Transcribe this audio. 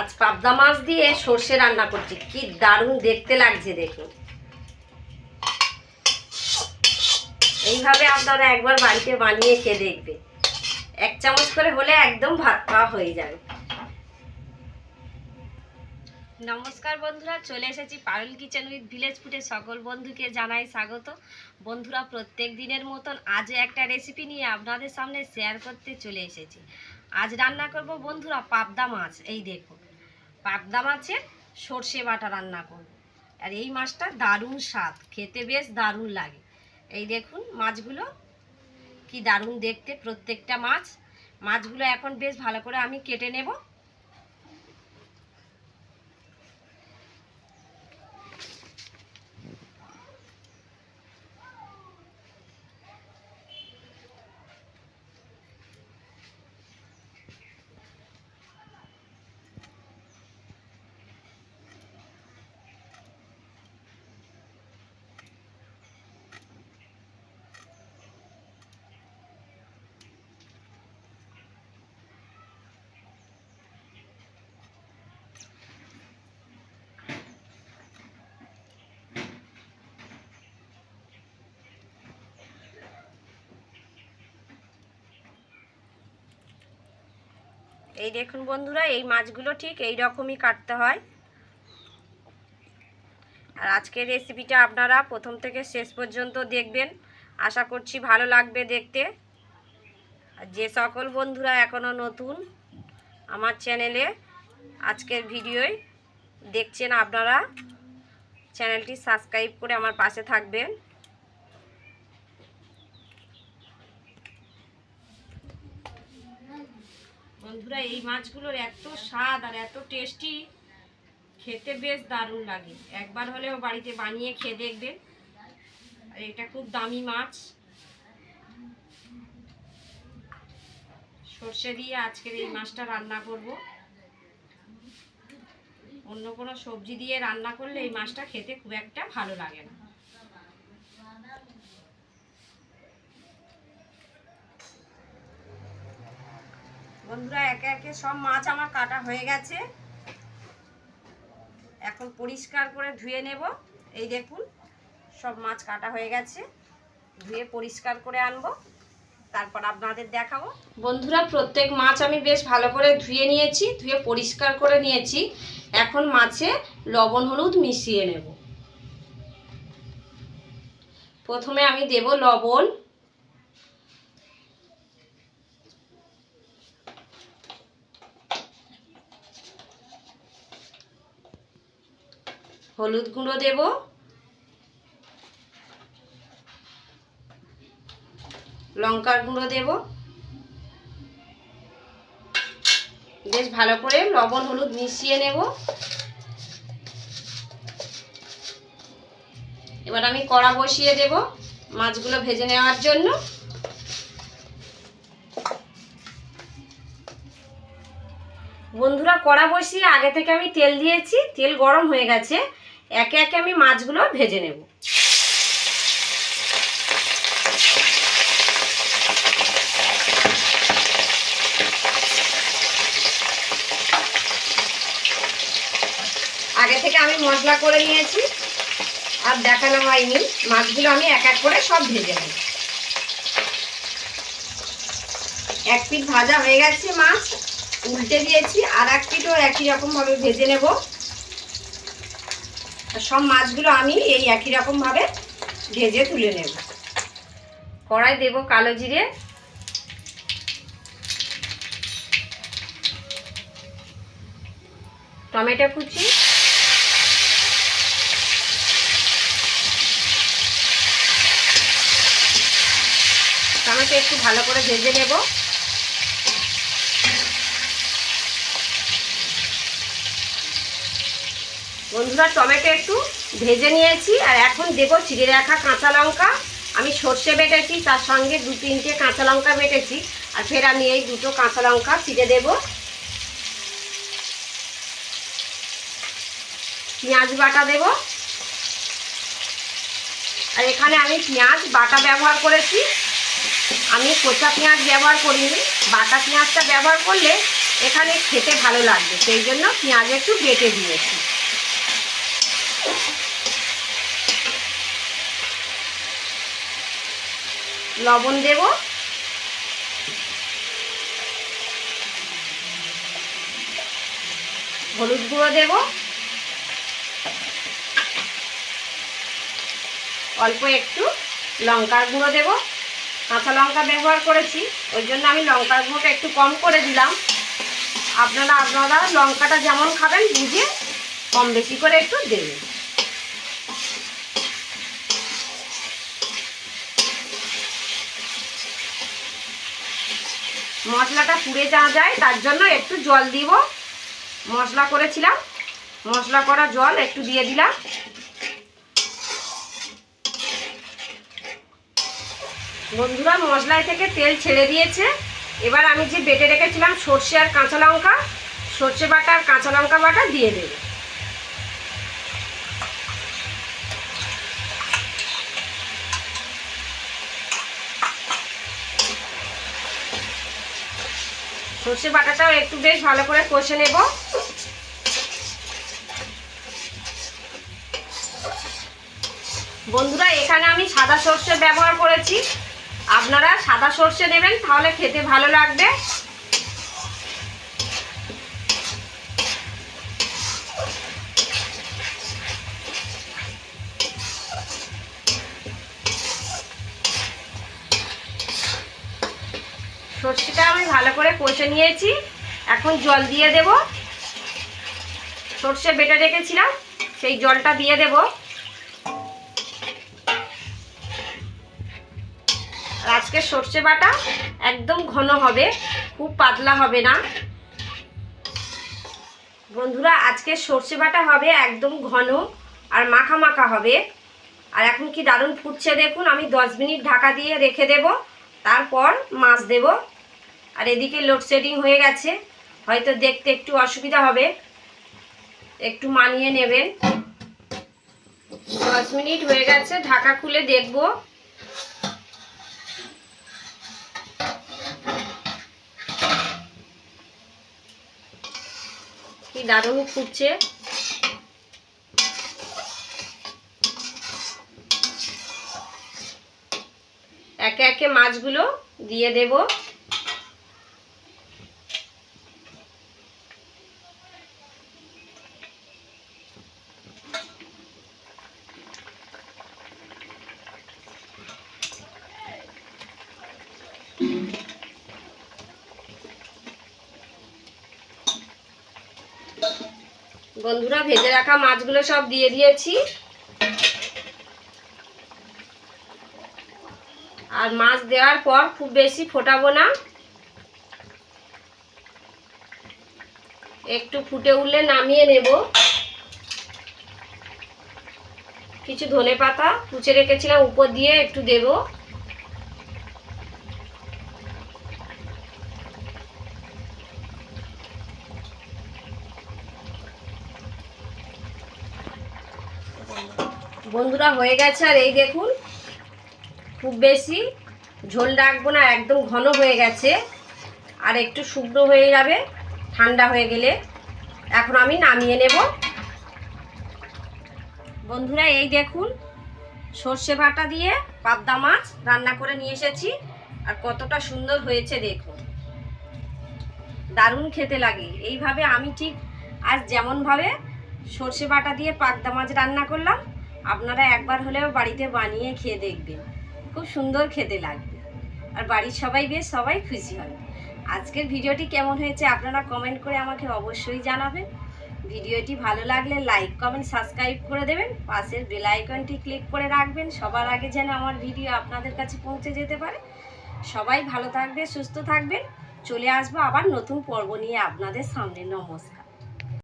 আজ পাবদা মাছ দিয়ে সর্ষে রান্না করছি। কি দারুণ দেখতে লাগছে দেখুন। এইভাবে আপনারা একবার বাড়িতে বানিয়ে খেয়ে দেখবে। এক চামচ করে হলে একদম ভাত খাওয়া হয়ে যাবে। নমস্কার বন্ধুরা, চলে এসেছি পারুল কিচেন উইথ ভিলেজ ফুটে সকল বন্ধুকে জানাই স্বাগত। বন্ধুরা, প্রত্যেক দিনের মতন আজও একটা রেসিপি নিয়ে আপনাদের সামনে শেয়ার করতে চলে এসেছি। আজ রান্না করব বন্ধুরা পাবদা মাছ। এই দেখুন পাবদা মাছের সর্ষে বাটা রান্না করব। আর এই মাছটা দারুণ স্বাদ, খেতে বেশ দারুণ লাগে। এই দেখুন মাছগুলো, কি দারুণ দেখতে প্রত্যেকটা মাছ। মাছগুলো এখন বেশ ভালো করে আমি কেটে নেব। এই দেখুন বন্ধুরা, এই মাছগুলো ঠিক এই রকমই কাটতে হয়। আর আজকের রেসিপিটা আপনারা প্রথম থেকে শেষ পর্যন্ত দেখবেন। আশা করছি ভালো লাগবে দেখতে। আর যে সকল বন্ধুরা এখনও নতুন আমার চ্যানেলে আজকের ভিডিওয় দেখছেন আপনারা, চ্যানেলটি সাবস্ক্রাইব করে আমার পাশে থাকবেন। বন্ধুরা, এই মাছগুলোর এত স্বাদ আর এত টেস্টি খেতে বেশ দারুণ লাগে। একবার হলেও বাড়িতে বানিয়ে খেয়ে দেখবেন। আর এটা খুব দামি মাছ। সর্ষে দিয়ে আজকের এই মাছটা রান্না করব। অন্য কোনো সবজি দিয়ে রান্না করলে এই মাছটা খেতে খুব একটা ভালো লাগে না। বন্ধুরা, একে একে সব মাছ আমার কাটা হয়ে গেছে। এখন পরিষ্কার করে ধুয়ে নেব। এই দেখুন, সব মাছ কাটা হয়ে গেছে। ধুয়ে পরিষ্কার করে আনব। তারপর আপনাদের দেখাবো। বন্ধুরা, প্রত্যেক মাছ আমি বেশ ভালো করে ধুয়ে নিয়েছি, ধুয়ে পরিষ্কার করে নিয়েছি। এখন মাছে লবণ, হলুদ মিশিয়ে নেব। প্রথমে আমি দেব লবণ। হলুদ গুঁড়ো দেব। লঙ্কার গুঁড়ো দেব। বেশ ভালো করে লবণ হলুদ মিশিয়ে নেব। এবার আমি কড়া বসিয়ে দেব মাছগুলো ভেজে নেওয়ার জন্য। বন্ধুরা, কড়া বসিয়ে আগে থেকে আমি তেল দিয়েছি, তেল গরম হয়ে গেছে। একে একে আমি মাছগুলো ভেজে নেব। আগে থেকে আমি মশলা করে নিয়েছি, আর দেখানো হয়নি। মাছগুলো আমি এক এক করে সব ভেজে নেব। এক পিঠ ভাজা হয়ে গেছে মাছ, উল্টে দিয়েছি, আর এক পিঠও একই রকমভাবে ভেজে নেব। সব মাছগুলো আমি এই একই রকমভাবে ভেজে তুলে নেব। কড়াই দেব কালো জিরে। টমেটো কুচি। টমেটো একটু ভালো করে ভেজে নেব। বন্ধুরা, টমেটো একটু ভেজে নিয়েছি আর এখন দেবো চিড়ে রাখা কাঁচা লঙ্কা। আমি সর্ষে বেটেছি, তার সঙ্গে দু তিনটে কাঁচা লঙ্কা বেটেছি। আর ফের আমি এই দুটো কাঁচা লঙ্কা চিড়ে দেব। পেঁয়াজ বাটা দেব। আর এখানে আমি পেঁয়াজ বাটা ব্যবহার করেছি। আমি কোচা পেঁয়াজ ব্যবহার করিনি। বাটা পেঁয়াজটা ব্যবহার করলে এখানে খেতে ভালো লাগবে। সেই জন্য পেঁয়াজ একটু বেটে দিয়েছি। লবণ দেব। হলুদ গুঁড়ো দেব। অল্প একটু লঙ্কার গুঁড়ো দেব। কাঁচা লঙ্কা ব্যবহার করেছি, ওই জন্য আমি লঙ্কার গুঁড়োটা একটু কম করে দিলাম। আপনারা আপনারা লঙ্কাটা যেমন খাবেন বুঝে কম বেশি করে একটু দেবেন। মশলাটা পুড়ে যাওয়া যায়, তার জন্য একটু জল দিব। মশলা করেছিলাম। মশলা করা জল একটু দিয়ে দিলাম। বন্ধুরা, মশলায় থেকে তেল ছেড়ে দিয়েছে। এবার আমি যে বেটে রেখেছিলাম সর্ষে আর কাঁচা লঙ্কা, সর্ষে বাটা আর কাঁচা লঙ্কা বাটা দিয়ে দেব। সর্ষে বাটাটাও একটু বেশ ভালো করে কষে নেব। বন্ধুরা, এখানে আমি সাদা সর্ষে ব্যবহার করেছি। আপনারা সাদা সর্ষে দেবেন, তাহলে খেতে ভালো লাগবে। সর্ষেটা আমি ভালো করে কষে নিয়েছি। এখন জল দিয়ে দেব। সর্ষে বেটে রেখেছিলাম, সেই জলটা দিয়ে দেব। আজকে সর্ষে বাটা একদম ঘন হবে, খুব পাতলা হবে না। বন্ধুরা, আজকে সর্ষে বাটা হবে একদম ঘন আর মাখা মাখা হবে। আর এখন কি দারুণ ফুটছে দেখুন, আমি দশ মিনিট ঢাকা দিয়ে রেখে দেব। তারপর মাছ দেব। আর এদিকে লোডশেডিং হয়ে গেছে। হয়তো দেখতে একটু অসুবিধা হবে। একটু মানিয়ে নেবেন। দশ মিনিট হয়ে গেছে, ঢাকা খুলে দেখব। কি দারুণ ফুটছে। একে একে মাছগুলো দিয়ে দেব। বন্ধুরা ভেজে রাখা মাছগুলো সব দিয়ে দিয়েছি। আর মাছ দেওয়ার পর খুব বেশি ফোটাবো না। একটু ফুটে উঠলে নামিয়ে নেব। কিছু ধনে পাতা কুচে রেখেছিলাম, উপর দিয়ে একটু দেব। বন্ধুরা, হয়ে গেছে আর এই দেখুন। খুব বেশি। ঝোল রাখব না, একদম ঘন হয়ে গেছে। আর একটু শুকনো হয়ে যাবে, ঠান্ডা হয়ে গেলে। এখন আমি নামিয়ে নেব। বন্ধুরা, এই দেখুন, সর্ষে বাটা দিয়ে পাবদা মাছ রান্না করে নিয়ে এসেছি। আর কতটা সুন্দর হয়েছে দেখুন। দারুণ খেতে লাগে। এইভাবে আমি ঠিক আজ যেমনভাবে সর্ষে বাটা দিয়ে পাবদা মাছ রান্না করলাম, আপনারা একবার হলেও বাড়িতে বানিয়ে খেয়ে দেখবেন। খুব সুন্দর খেতে লাগবে। আর বাড়ির সবাই বেশ সবাই খুশি হবে। আজকের ভিডিওটি কেমন হয়েছে আপনারা কমেন্ট করে আমাকে অবশ্যই জানাবেন। ভিডিওটি ভালো লাগলে লাইক কমেন্ট সাবস্ক্রাইব করে দেবেন। পাশের বেল আইকনটি ক্লিক করে রাখবেন। সবার আগে যেন আমার ভিডিও আপনাদের কাছে পৌঁছে যেতে পারে। সবাই ভালো থাকবে সুস্থ থাকবেন। চলে আসব আবার নতুন পর্ব নিয়ে আপনাদের সামনে। নমস্কার।